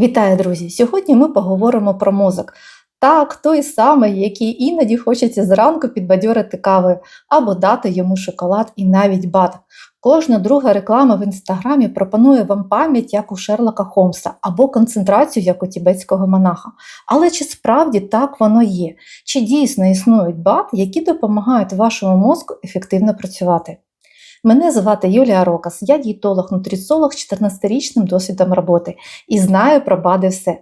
Вітаю, друзі! Сьогодні ми поговоримо про мозок. Так, той самий, який іноді хочеться зранку підбадьорити кавою або дати йому шоколад і навіть бат. Кожна друга реклама в інстаграмі пропонує вам пам'ять, як у Шерлока Холмса, або концентрацію, як у тібетського монаха. Але чи справді так воно є? Чи дійсно існують бат, які допомагають вашому мозку ефективно працювати? Мене звати Юлія Рокас, я дієтолог-нутриціолог з 14-річним досвідом роботи і знаю про БАДи все.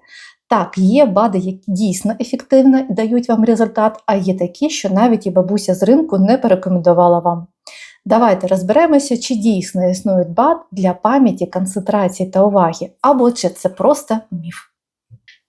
Так, є БАДи, які дійсно ефективно дають вам результат, а є такі, що навіть і бабуся з ринку не порекомендувала вам. Давайте розберемося, чи дійсно існують БАД для пам'яті, концентрації та уваги, або чи це просто міф.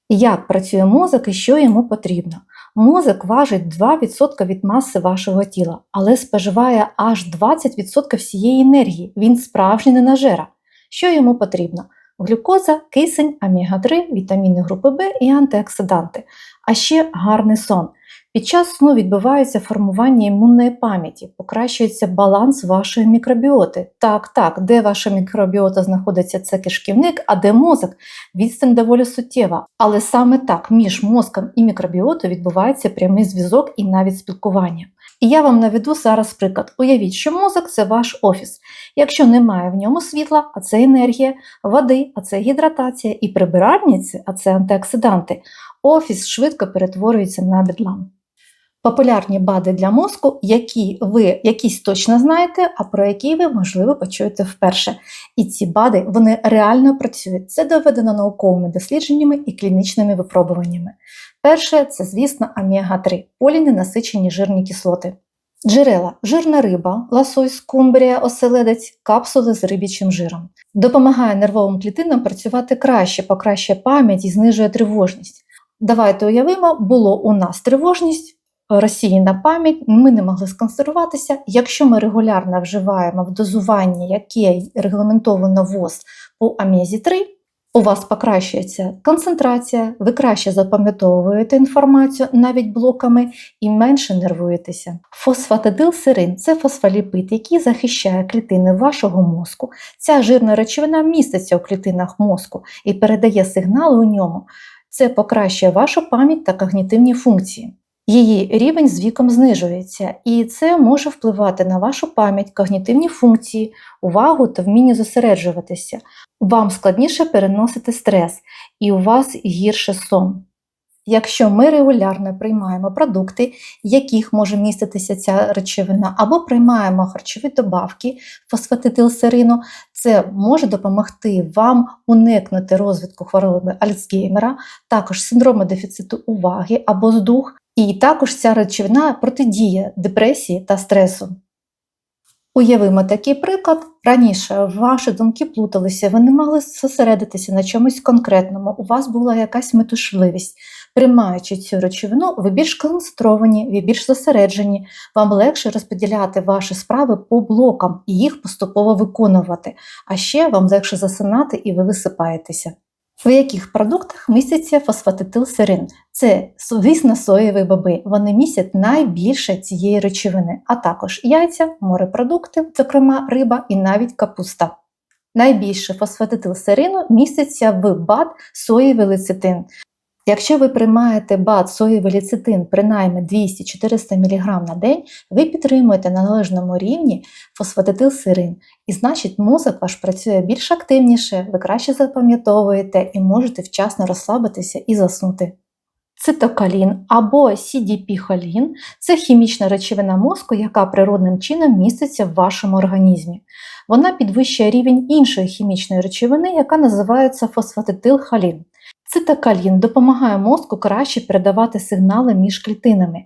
Як працює мозок і що йому потрібно? Мозок важить 2% від маси вашого тіла, але споживає аж 20% всієї енергії. Він справжній ненажера. Що йому потрібно? Глюкоза, кисень, аміга 3 вітаміни групи В і антиоксиданти, а ще гарний сон. Під час сну відбувається формування імунної пам'яті, покращується баланс вашої мікробіоти. Так, так, де ваша мікробіота знаходиться, це кишківник, а де мозок, відстань доволі суттєва. Але саме так між мозком і мікробіотою відбувається прямий зв'язок і навіть спілкування. І я вам наведу зараз приклад. Уявіть, що мозок це ваш офіс. Якщо немає в ньому світла, а це енергія, води, а це гідратація, і прибиральниці, а це антиоксиданти, офіс швидко перетворюється на бедлам. Популярні БАДи для мозку, які ви якісь точно знаєте, а про які ви, можливо, почуєте вперше. І ці БАДи вони реально працюють. Це доведено науковими дослідженнями і клінічними випробуваннями. Перше це, звісно, омега-3 поліненасичені жирні кислоти. Джерела жирна риба, лосось, скумбрія, оселедець, капсули з рибічим жиром. Допомагає нервовим клітинам працювати краще, покращує пам'ять і знижує тривожність. Давайте уявимо, було у нас тривожність, розсіяна пам'ять, ми не могли сконцентруватися. Якщо ми регулярно вживаємо в дозуванні, яке регламентовано ВОЗ по амезі 3, у вас покращується концентрація, ви краще запам'ятовуєте інформацію навіть блоками і менше нервуєтеся. Фосфатидилсерин це фосфоліпид, який захищає клітини вашого мозку. Ця жирна речовина міститься у клітинах мозку і передає сигнали у ньому. Це покращує вашу пам'ять та когнітивні функції. Її рівень з віком знижується, і це може впливати на вашу пам'ять, когнітивні функції, увагу та вміння зосереджуватися. Вам складніше переносити стрес, і у вас гірше сон. Якщо ми регулярно приймаємо продукти, в яких може міститися ця речовина, або приймаємо харчові добавки фосфатидилсерину, це може допомогти вам уникнути розвитку хвороби Альцгеймера, також синдрому дефіциту уваги або здух, і також ця речовина протидіє депресії та стресу. Уявимо такий приклад. Раніше ваші думки плуталися, ви не могли зосередитися на чомусь конкретному, у вас була якась метушливість. Приймаючи цю речовину, ви більш концентровані, ви більш зосереджені, вам легше розподіляти ваші справи по блокам і їх поступово виконувати, а ще вам легше засинати і ви висипаєтеся. В яких продуктах міститься фосфатитилсерин? Це, звісно, соєві боби. Вони містять найбільше цієї речовини, а також яйця, морепродукти, зокрема риба і навіть капуста. Найбільше фосфатитилсерину міститься в БАД соєвий лецитин. Якщо ви приймаєте БАД соєвий лецитин принаймні 200-400 мг на день, ви підтримуєте на належному рівні фосфатитилсерин, і значить мозок ваш працює більш активніше, ви краще запам'ятовуєте і можете вчасно розслабитися і заснути. Цитокалін або CDP-холін – це хімічна речовина мозку, яка природним чином міститься в вашому організмі. Вона підвищує рівень іншої хімічної речовини, яка називається фосфатитилхолін. Цитокалін допомагає мозку краще передавати сигнали між клітинами,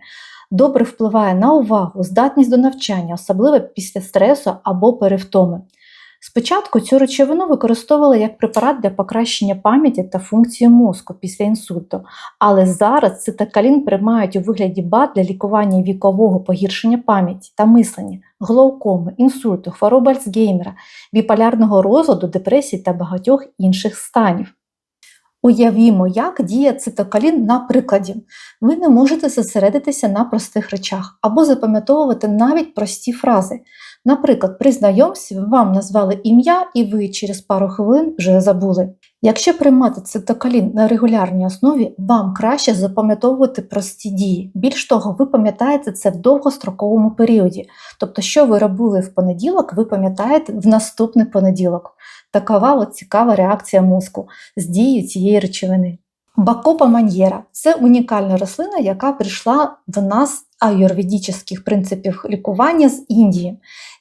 добре впливає на увагу, здатність до навчання, особливо після стресу або перевтоми. Спочатку цю речовину використовували як препарат для покращення пам'яті та функції мозку після інсульту, але зараз цитокалін приймають у вигляді БАД для лікування вікового погіршення пам'яті та мислення, глаукоми, інсульту, хвороби Альцгеймера, біполярного розладу, депресії та багатьох інших станів. Уявімо, як діє цитокалін на прикладі. Ви не можете зосередитися на простих речах або запам'ятовувати навіть прості фрази. Наприклад, при знайомстві вам назвали ім'я, і ви через пару хвилин вже забули. Якщо приймати цитокалін на регулярній основі, вам краще запам'ятовувати прості дії. Більш того, ви пам'ятаєте це в довгостроковому періоді. Тобто, що ви робили в понеділок, ви пам'ятаєте в наступний понеділок. Такова от цікава реакція мозку з дією цієї речовини. Бакопа маньєра це унікальна рослина, яка прийшла до нас з аюрведичних принципів лікування з Індії.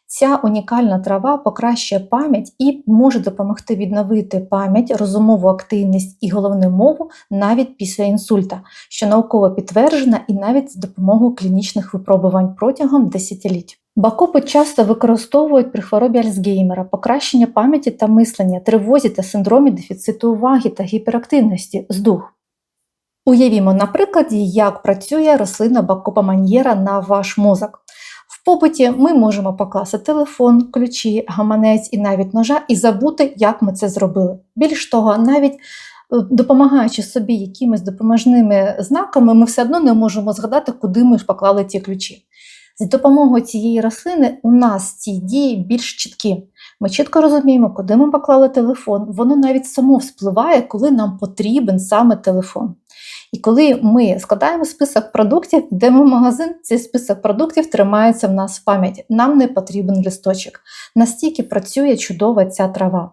Ця унікальна трава покращує пам'ять і може допомогти відновити пам'ять, розумову активність і головну мову навіть після інсульта, що науково підтверджена і навіть з допомогою клінічних випробувань протягом десятиліть. Бакопи часто використовують при хворобі Альцгеймера, покращення пам'яті та мислення, тривозі та синдромі дефіциту уваги та гіперактивності здух. Уявімо на прикладі, як працює рослина Бакопа маньєра на ваш мозок. В побуті ми можемо покласти телефон, ключі, гаманець і навіть ножа і забути, як ми це зробили. Більш того, навіть е, допомагаючи собі якимись допоможними знаками, ми все одно не можемо згадати, куди ми ж поклали ті ключі. З допомогою цієї рослини у нас ці дії більш чіткі. Ми чітко розуміємо, куди ми поклали телефон, воно навіть само вспливає, коли нам потрібен саме телефон. І коли ми складаємо список продуктів, йдемо в магазин, цей список продуктів тримається в нас в пам'яті. Нам не потрібен листочок. Настільки працює чудова ця трава.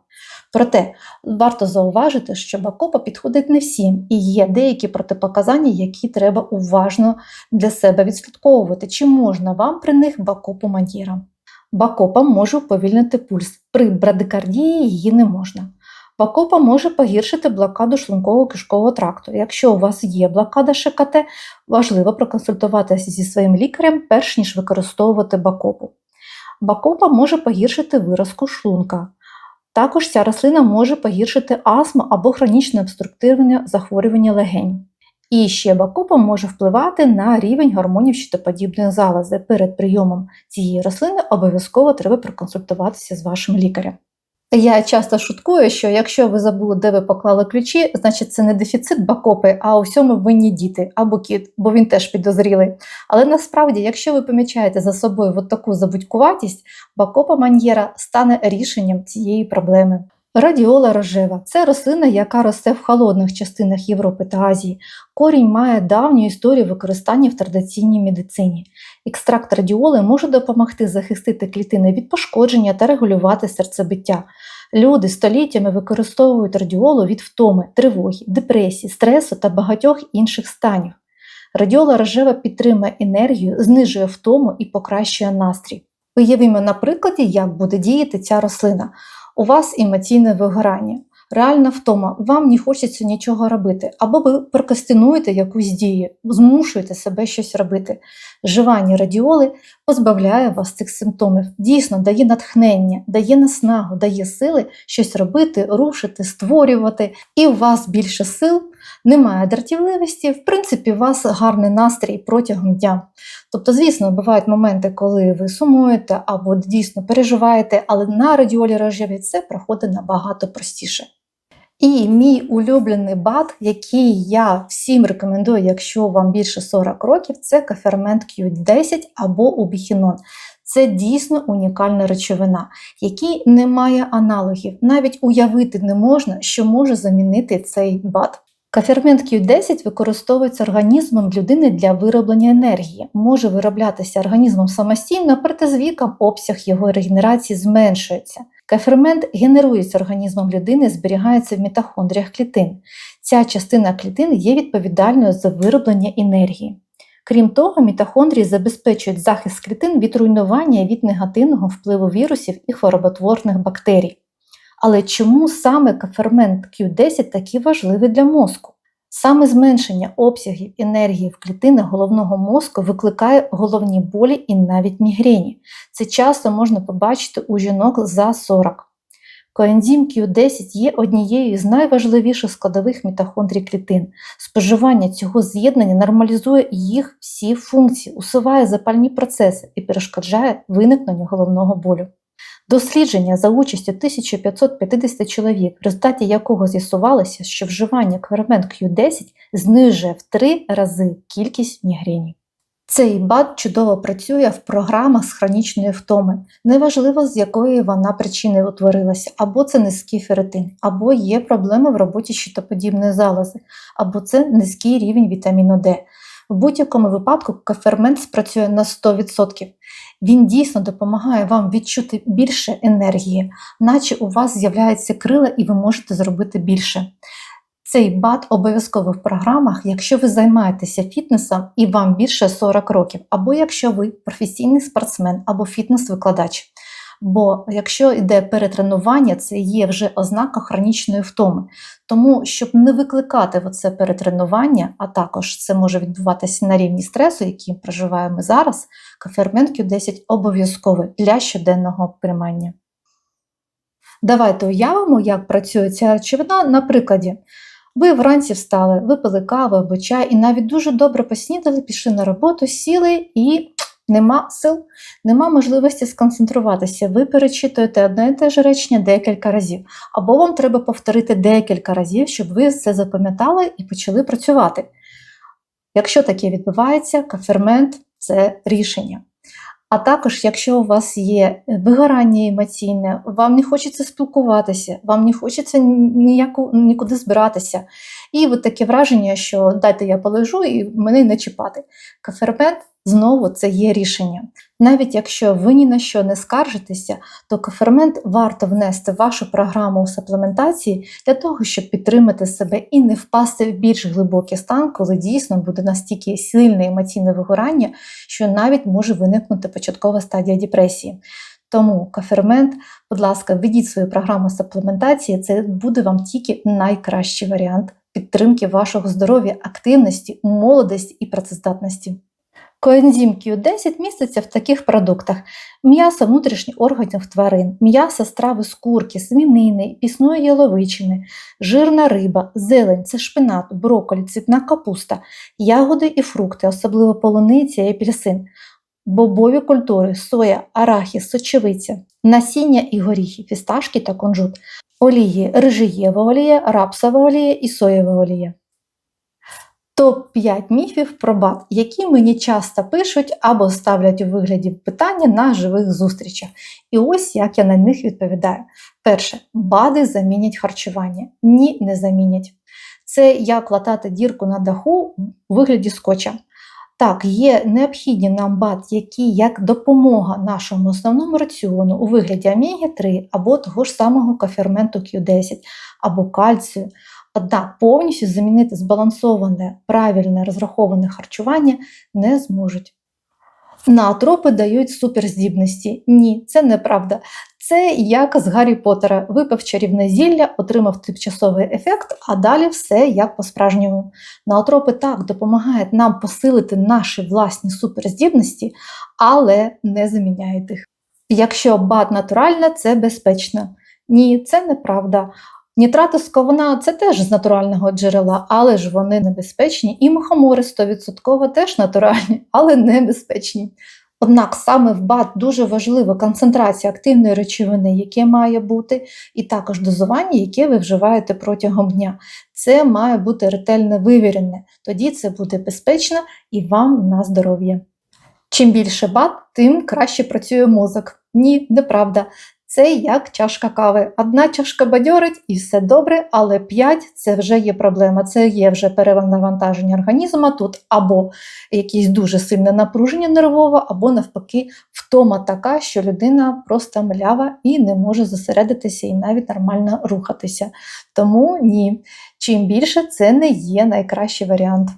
Проте варто зауважити, що бакопа підходить не всім, і є деякі протипоказання, які треба уважно для себе відслідковувати, чи можна вам при них бакопу маньєра. Бакопа може уповільнити пульс, при брадикардії її не можна. Бакопа може погіршити блокаду шлунково кишкового тракту. Якщо у вас є блокада ШКТ, важливо проконсультуватися зі своїм лікарем, перш ніж використовувати бакопу. Бакопа може погіршити виразку шлунка. Також ця рослина може погіршити астму або хронічне обструктивне захворювання легень. І ще бакупа може впливати на рівень гормонів щитоподібної залози. Перед прийомом цієї рослини обов'язково треба проконсультуватися з вашим лікарем. Я часто шуткую, що якщо ви забули, де ви поклали ключі, значить це не дефіцит бакопи, а у всьому винні діти або кіт, бо він теж підозрілий. Але насправді, якщо ви помічаєте за собою от таку забудькуватість, бакопа маньєра стане рішенням цієї проблеми. Радіола рожева це рослина, яка росте в холодних частинах Європи та Азії. Корінь має давню історію використання в традиційній медицині. Екстракт радіоли може допомогти захистити клітини від пошкодження та регулювати серцебиття. Люди століттями використовують радіолу від втоми, тривоги, депресії, стресу та багатьох інших станів. Радіола рожева підтримує енергію, знижує втому і покращує настрій. Уявімо на прикладі, як буде діяти ця рослина. У вас емоційне вигорання, реальна втома, вам не хочеться нічого робити, або ви прокастинуєте якусь дію, змушуєте себе щось робити. Живання радіоли позбавляє вас цих симптомів, дійсно дає натхнення, дає наснагу, дає сили щось робити, рушити, створювати, і у вас більше сил, немає дратівливості, в принципі, у вас гарний настрій протягом дня. Тобто, звісно, бувають моменти, коли ви сумуєте або дійсно переживаєте, але на радіолі рожеві це проходить набагато простіше. І мій улюблений бат, який я всім рекомендую, якщо вам більше 40 років, це кафермент Q10 або убіхінон. Це дійсно унікальна речовина, якій немає аналогів. Навіть уявити не можна, що може замінити цей бат. Кафермент Q10 використовується організмом людини для вироблення енергії, може вироблятися організмом самостійно, проте з віком обсяг його регенерації зменшується. Кафермент генерується організмом людини, зберігається в мітохондріях клітин. Ця частина клітин є відповідальною за вироблення енергії. Крім того, мітохондрії забезпечують захист клітин від руйнування від негативного впливу вірусів і хвороботворних бактерій. Але чому саме кафермент Q10 такий важливий для мозку? Саме зменшення обсягів енергії в клітинах головного мозку викликає головні болі і навіть мігрені. Це часто можна побачити у жінок за 40. Коензим Q10 є однією з найважливіших складових мітохондрій клітин. Споживання цього з'єднання нормалізує їх всі функції, усуває запальні процеси і перешкоджає виникненню головного болю. Дослідження за участю 1550 чоловік, в результаті якого з'ясувалося, що вживання квермент Q10 знижує в три рази кількість мігрені. Цей бад чудово працює в програмах з хронічної втоми, неважливо з якої вона причини утворилася, або це низький ферритин, або є проблеми в роботі щитоподібної залози, або це низький рівень вітаміну Д. В будь-якому випадку кафермент спрацює на 100%. Він дійсно допомагає вам відчути більше енергії, наче у вас з'являються крила і ви можете зробити більше. Цей бат обов'язково в програмах, якщо ви займаєтеся фітнесом і вам більше 40 років, або якщо ви професійний спортсмен або фітнес-викладач. Бо якщо йде перетренування, це є вже ознака хронічної втоми. Тому, щоб не викликати оце перетренування, а також це може відбуватися на рівні стресу, який проживаємо зараз, кафермент Q10 обов'язковий для щоденного приймання. Давайте уявимо, як працює ця речовина на прикладі. Ви вранці встали, випили каву або чай і навіть дуже добре поснідали, пішли на роботу, сіли і нема сил, нема можливості сконцентруватися. Ви перечитуєте одне і те ж речення декілька разів, або вам треба повторити декілька разів, щоб ви це запам'ятали і почали працювати. Якщо таке відбувається, кафермент це рішення. А також, якщо у вас є вигорання емоційне, вам не хочеться спілкуватися, вам не хочеться ніяку, нікуди збиратися. І от таке враження, що дайте я полежу і мене не чіпати. Кафермент знову це є рішення. Навіть якщо ви ні на що не скаржитеся, то кофермент варто внести в вашу програму суплементації для того, щоб підтримати себе і не впасти в більш глибокий стан, коли дійсно буде настільки сильне емоційне вигорання, що навіть може виникнути початкова стадія депресії. Тому кафермент, будь ласка, введіть свою програму суплементації, це буде вам тільки найкращий варіант підтримки вашого здоров'я, активності, молодості і працездатності. Коензим Q10 міститься в таких продуктах: м'ясо внутрішніх органів тварин, м'ясо страви з курки, свинини, пісної яловичини, жирна риба, зелень, це шпинат, брокколі, цвітна капуста, ягоди і фрукти, особливо полуниця і апельсин, бобові культури, соя, арахіс, сочевиця, насіння і горіхи, фісташки та кунжут, олії, рижиєва олія, рапсова олія і соєва олія. Топ-5 міфів про бат, які мені часто пишуть або ставлять у вигляді питання на живих зустрічах. І ось як я на них відповідаю. Перше, бади замінять харчування. Ні, не замінять. Це як латати дірку на даху у вигляді скотча. Так, є необхідні нам бат, які як допомога нашому основному раціону у вигляді омеги-3 або того ж самого коферменту Q10 або кальцію. Однак повністю замінити збалансоване, правильне розраховане харчування не зможуть. Наотропи дають суперздібності. Ні, це неправда. Це як з Гаррі Поттера. Випив чарівне зілля, отримав тимчасовий ефект, а далі все як по-справжньому. Наотропи так допомагають нам посилити наші власні суперздібності, але не заміняють їх. Якщо бад натуральна, це безпечно. Ні, це неправда. Нітрати з ковна це теж з натурального джерела, але ж вони небезпечні, і мухомори 100% теж натуральні, але небезпечні. Однак саме в БАД дуже важлива концентрація активної речовини, яке має бути, і також дозування, яке ви вживаєте протягом дня. Це має бути ретельно вивірене, тоді це буде безпечно і вам на здоров'я. Чим більше бат, тим краще працює мозок. Ні, неправда. Це як чашка кави. Одна чашка бадьорить і все добре, але 5 це вже є проблема. Це є вже перевантаження організму тут або якесь дуже сильне напруження нервове, або навпаки, втома така, що людина просто млява і не може зосередитися і навіть нормально рухатися. Тому ні, чим більше це не є найкращий варіант.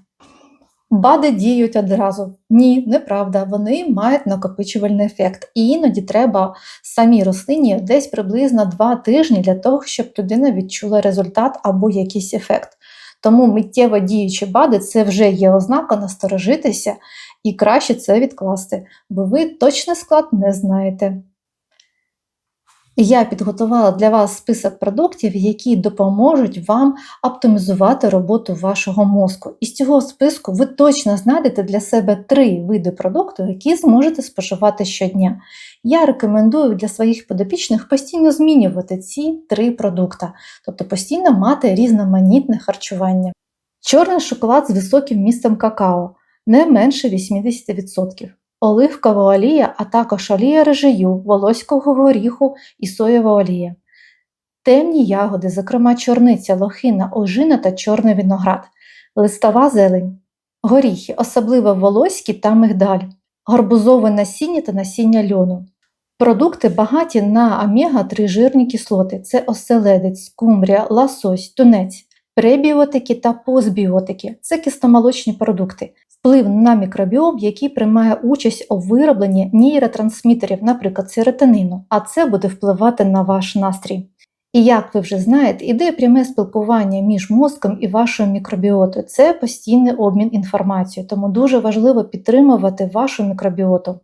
Бади діють одразу. Ні, неправда, вони мають накопичувальний ефект. І іноді треба самій рослині десь приблизно 2 тижні для того, щоб людина відчула результат або якийсь ефект. Тому миттєво діючі бади це вже є ознака насторожитися і краще це відкласти, бо ви точний склад не знаєте. Я підготувала для вас список продуктів, які допоможуть вам оптимізувати роботу вашого мозку. Із цього списку ви точно знайдете для себе три види продукту, які зможете споживати щодня. Я рекомендую для своїх подопічних постійно змінювати ці три продукти, тобто постійно мати різноманітне харчування. Чорний шоколад з високим містом какао. не менше 80%. Оливкова олія, а також олія режию, волоського горіху і соєва олія. Темні ягоди, зокрема чорниця, лохина, ожина та чорний виноград, листова зелень, горіхи, особливо волоські та мигдаль, гарбузове насіння та насіння льону. Продукти багаті на омега-3 жирні кислоти. Це оселедець, скумбрія, лосось, тунець, пребіотики та постбіотики. Це кисломолочні продукти, вплив на мікробіом, який приймає участь у виробленні нейротрансмітерів, наприклад, серотонину, а це буде впливати на ваш настрій. І як ви вже знаєте, іде пряме спілкування між мозком і вашою мікробіотою. Це постійний обмін інформацією, тому дуже важливо підтримувати вашу мікробіоту,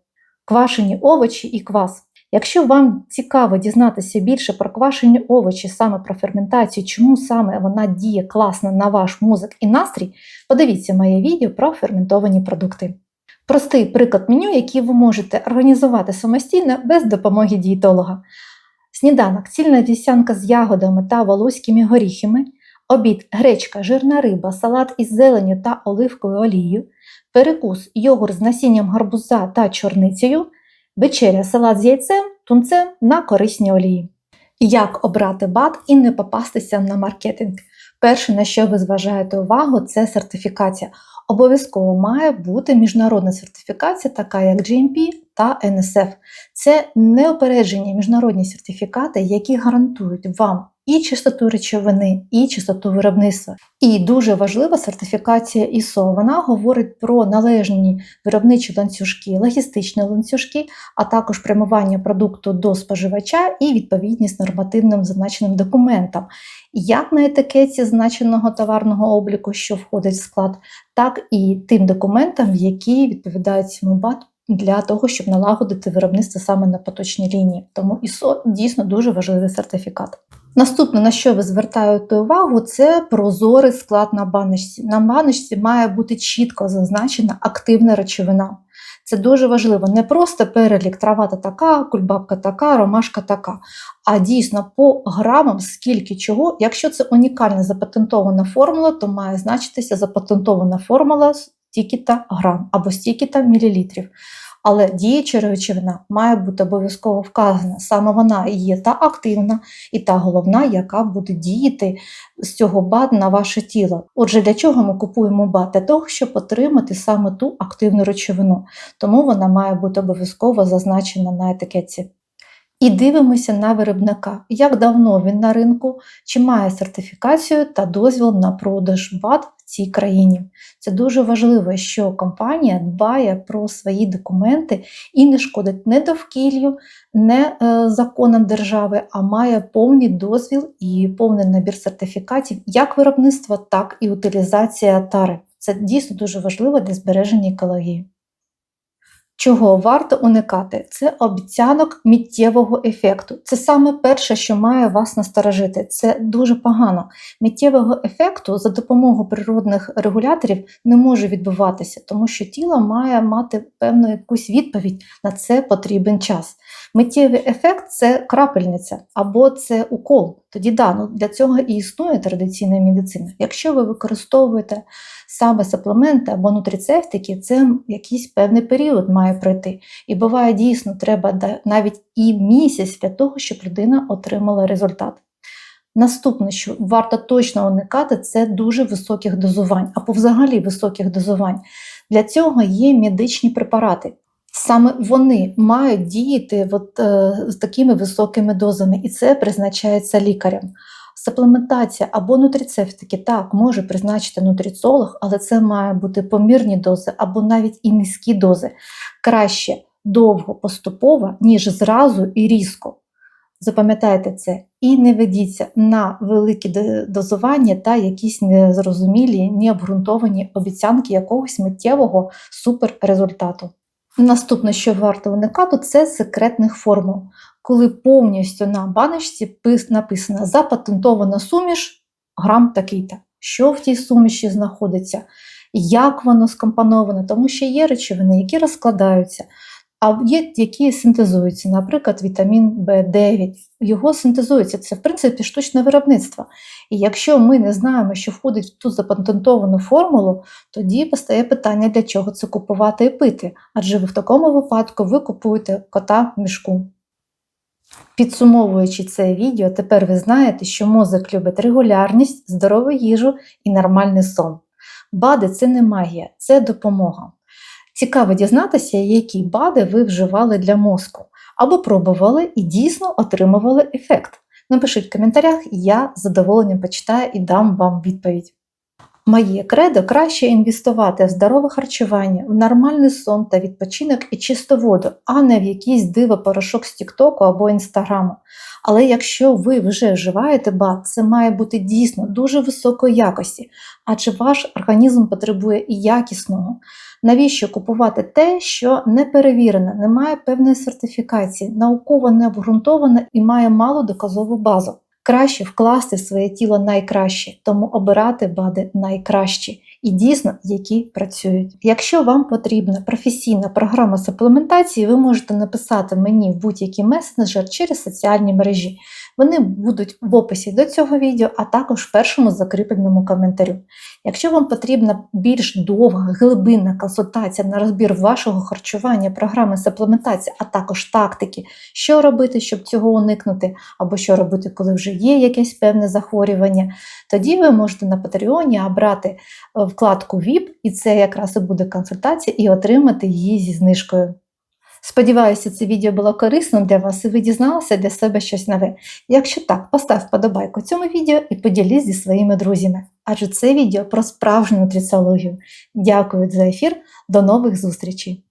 квашені овочі і квас. Якщо вам цікаво дізнатися більше про квашені овочі, саме про ферментацію, чому саме вона діє класно на ваш мозок і настрій, подивіться моє відео про ферментовані продукти. Простий приклад меню, який ви можете організувати самостійно без допомоги дієтолога. Сніданок цільна вівсянка з ягодами та волоськими горіхами, обід гречка, жирна риба, салат із зеленю та оливковою олією, перекус йогурт з насінням гарбуза та чорницею, вечеря салат з яйцем, тунцем на корисні олії. Як обрати бат і не попастися на маркетинг? Перше, на що ви зважаєте увагу, це сертифікація. Обов'язково має бути міжнародна сертифікація, така як GMP та NSF. Це неопереджені міжнародні сертифікати, які гарантують вам і чистоту речовини, і чистоту виробництва. І дуже важлива сертифікація ISO. Вона говорить про належні виробничі ланцюжки, логістичні ланцюжки, а також прямування продукту до споживача і відповідність нормативним зазначеним документам. Як на етикеті значеного товарного обліку, що входить в склад, так і тим документам, які відповідають цьому БАТ для того, щоб налагодити виробництво саме на поточній лінії. Тому ISO дійсно дуже важливий сертифікат. Наступне, на що ви звертаєте увагу, це прозорий склад на баночці. На баночці має бути чітко зазначена активна речовина. Це дуже важливо. Не просто перелік трава така, кульбабка така, ромашка така, а дійсно по грамам, скільки чого. Якщо це унікальна запатентована формула, то має значитися запатентована формула стільки-то грам або стільки-то мілілітрів. Але діюча речовина має бути обов'язково вказана. Саме вона є та активна і та головна, яка буде діяти з цього бад на ваше тіло. Отже, для чого ми купуємо бад? Для того, щоб отримати саме ту активну речовину. Тому вона має бути обов'язково зазначена на етикетці. І дивимося на виробника, як давно він на ринку, чи має сертифікацію та дозвіл на продаж БАД в цій країні. Це дуже важливо, що компанія дбає про свої документи і не шкодить не довкіллю, не е, законам держави, а має повний дозвіл і повний набір сертифікатів як виробництва, так і утилізація тари. Це дійсно дуже важливо для збереження екології. Чого варто уникати? Це обіцянок миттєвого ефекту. Це саме перше, що має вас насторожити. Це дуже погано. Миттєвого ефекту за допомогою природних регуляторів не може відбуватися, тому що тіло має мати певну якусь відповідь на це потрібен час. Миттєвий ефект це крапельниця або це укол. Тоді да, ну для цього і існує традиційна медицина. Якщо ви використовуєте саме саплементи або нутрицептики, це якийсь певний період має пройти. І буває дійсно, треба навіть і місяць для того, щоб людина отримала результат. Наступне, що варто точно уникати, це дуже високих дозувань, або взагалі високих дозувань. Для цього є медичні препарати. Саме вони мають діяти от, е, з такими високими дозами, і це призначається лікарем. Саплементація або нутрицептики так може призначити нутриціолог, але це має бути помірні дози або навіть і низькі дози. Краще довго поступово, ніж зразу і різко. Запам'ятайте це і не ведіться на великі дозування та якісь незрозумілі, необґрунтовані обіцянки якогось миттєвого суперрезультату. Наступне, що варто уникати, це секретних формул, коли повністю на баночці написано запатентована суміш грам такий-то. Що в тій суміші знаходиться, як воно скомпоновано, тому що є речовини, які розкладаються. А є, які синтезуються, наприклад, вітамін В9. Його синтезується. Це, в принципі, штучне виробництво. І якщо ми не знаємо, що входить в ту запатентовану формулу, тоді постає питання, для чого це купувати і пити. Адже ви в такому випадку ви купуєте кота в мішку. Підсумовуючи це відео, тепер ви знаєте, що мозок любить регулярність, здорову їжу і нормальний сон. БАДи це не магія, це допомога. Цікаво дізнатися, які БАДи ви вживали для мозку, або пробували і дійсно отримували ефект. Напишіть в коментарях, я з задоволенням почитаю і дам вам відповідь. Моє кредо краще інвестувати в здорове харчування, в нормальний сон та відпочинок і чисту воду, а не в якийсь диво порошок з Тіктоку або Інстаграму. Але якщо ви вже вживаєте БАД, це має бути дійсно дуже високої якості, адже ваш організм потребує і якісного. Навіщо купувати те, що не перевірене, не має певної сертифікації, науково не обґрунтоване і має малу доказову базу? Краще вкласти в своє тіло найкраще, тому обирати БАДи найкращі і дійсно, які працюють. Якщо вам потрібна професійна програма суплементації, ви можете написати мені в будь-який месенджер через соціальні мережі. Вони будуть в описі до цього відео, а також в першому закріпленому коментарю. Якщо вам потрібна більш довга, глибинна консультація на розбір вашого харчування, програми суплементації, а також тактики, що робити, щоб цього уникнути, або що робити, коли вже є якесь певне захворювання, тоді ви можете на Патреоні обрати вкладку VIP, і це якраз і буде консультація, і отримати її зі знижкою. Сподіваюся, це відео було корисним для вас і ви дізналися для себе щось нове. Якщо так, постав вподобайку цьому відео і поділись зі своїми друзями. Адже це відео про справжню нутриціологію. Дякую за ефір, до нових зустрічей!